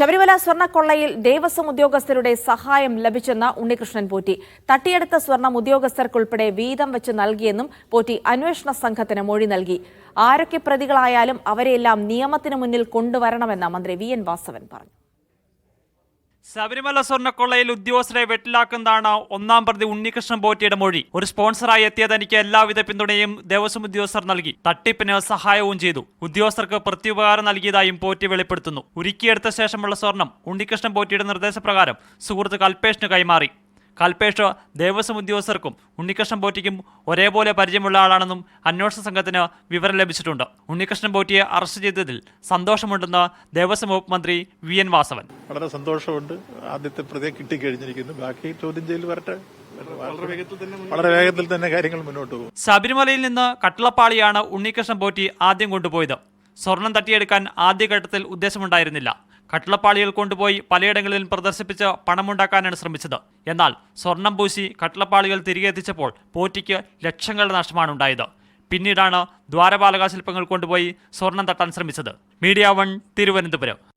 ശബരിമല സ്വർണക്കൊള്ളയിൽ ദേവസ്വം ഉദ്യോഗസ്ഥരുടെ സഹായം ലഭിച്ചെന്ന് ഉണ്ണികൃഷ്ണൻ പോറ്റി. തട്ടിയെടുത്ത സ്വർണം ഉദ്യോഗസ്ഥർക്കുൾപ്പെടെ വീതം വെച്ച് നൽകിയെന്നും പോറ്റി അന്വേഷണ സംഘത്തിന് മൊഴി നൽകി. ആരൊക്കെ പ്രതികളായാലും അവരെയെല്ലാം നിയമത്തിന് മുന്നിൽ കൊണ്ടുവരണമെന്ന് മന്ത്രി വി എൻ വാസവൻ പറഞ്ഞു. ശബരിമല സ്വർണക്കൊള്ളയിൽ ഉദ്യോഗസ്ഥരെ വെട്ടിലാക്കുന്നതാണ് ഒന്നാം പ്രതി ഉണ്ണികൃഷ്ണൻ പോറ്റിയുടെ മൊഴി. ഒരു സ്പോൺസറായി എത്തിയ തനിക്ക് എല്ലാവിധ പിന്തുണയും ദേവസ്വം ഉദ്യോഗസ്ഥർ നൽകി. തട്ടിപ്പിന് സഹായവും ചെയ്തു. ഉദ്യോഗസ്ഥർക്ക് പ്രത്യുപകാരം നൽകിയതായും പോറ്റി വെളിപ്പെടുത്തുന്നു. ഉരുക്കിയെടുത്ത ശേഷമുള്ള സ്വർണം ഉണ്ണികൃഷ്ണൻ പോറ്റിയുടെ നിർദ്ദേശപ്രകാരം സുഹൃത്ത് കൽപേഷിന് കൈമാറി. കൽപേഷ് ദേവസ്വം ഉദ്യോഗസ്ഥർക്കും ഉണ്ണികൃഷ്ണൻ ബോറ്റിക്കും ഒരേപോലെ പരിചയമുള്ള ആളാണെന്നും അന്വേഷണ സംഘത്തിന് വിവരം ലഭിച്ചിട്ടുണ്ട്. ഉണ്ണികൃഷ്ണൻ ബോറ്റിയെ അറസ്റ്റ് ചെയ്തതിൽ സന്തോഷമുണ്ടെന്ന് ദേവസ്വം വകുപ്പ് മന്ത്രി വി എൻ വാസവൻ. വളരെ സന്തോഷമുണ്ട്. ആദ്യത്തെ പ്രതിയെ കിട്ടിക്കഴിഞ്ഞിരിക്കുന്നു. ബാക്കി ചോദ്യം ചെയ്യൽ വരട്ടെ. വളരെ വേഗത്തിൽ തന്നെ കാര്യങ്ങൾ മുന്നോട്ട് പോകും. ശബരിമലയിൽ നിന്ന് കട്ടിളപ്പാളിയാണ് ഉണ്ണികൃഷ്ണൻ പോറ്റി ആദ്യം കൊണ്ടുപോയത്. സ്വർണം തട്ടിയെടുക്കാൻ ആദ്യഘട്ടത്തിൽ ഉദ്ദേശമുണ്ടായിരുന്നില്ല. കട്ടിളപ്പാളികൾ കൊണ്ടുപോയി പലയിടങ്ങളിലും പ്രദർശിപ്പിച്ച് പണമുണ്ടാക്കാനാണ് ശ്രമിച്ചത്. എന്നാൽ സ്വർണം പൂശി കട്ടിളപ്പാളികൾ തിരികെ എത്തിച്ചപ്പോൾ പോറ്റിക്ക് ലക്ഷങ്ങളുടെ നഷ്ടമാണ് ഉണ്ടായത്. പിന്നീടാണ് ദ്വാരപാലക ശില്പങ്ങൾ കൊണ്ടുപോയി സ്വർണം തട്ടാൻ ശ്രമിച്ചത്. Media one Thiruvananthapuram.